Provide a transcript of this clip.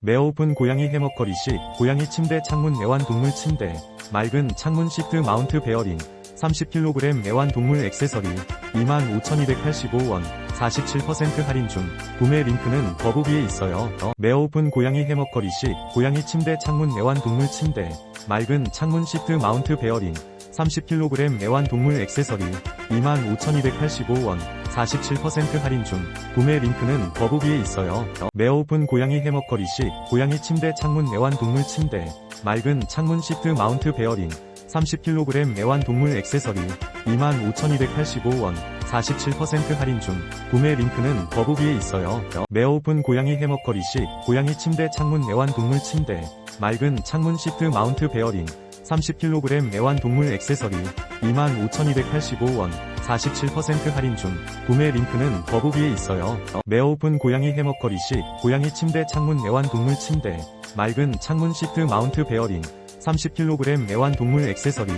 메오픈 고양이 해먹거리식 고양이 침대 창문 애완 동물 침대 맑은 창문 시트 마운트 베어링 30kg 애완 동물 액세서리 25,285원 47% 할인 중 구매 링크는 더보기에 있어요. 더 메오픈 고양이 해먹거리식 고양이 침대 창문 애완 동물 침대 맑은 창문 시트 마운트 베어링 30kg 애완 동물 액세서리 25,285원 47% 할인 중 구매 링크는 더보기에 있어요. 더 메오픈 고양이 해먹거리식 고양이 침대 창문 애완 동물 침대 맑은 창문 시트 마운트 베어링 30kg 애완 동물 액세서리 25,285원 47% 할인 중 구매 링크는 더보기에 있어요. 더 메오픈 고양이 해먹거리식 고양이 침대 창문 애완 동물 침대 맑은 창문 시트 마운트 베어링 30kg 애완 동물 액세서리 25,285원 47% 할인 중 구매 링크는 더보기에 있어요. 더 메오픈 고양이 해먹거리식 고양이 침대 창문 애완 동물 침대 맑은 창문 시트 마운트 베어링 30kg 애완 동물 액세서리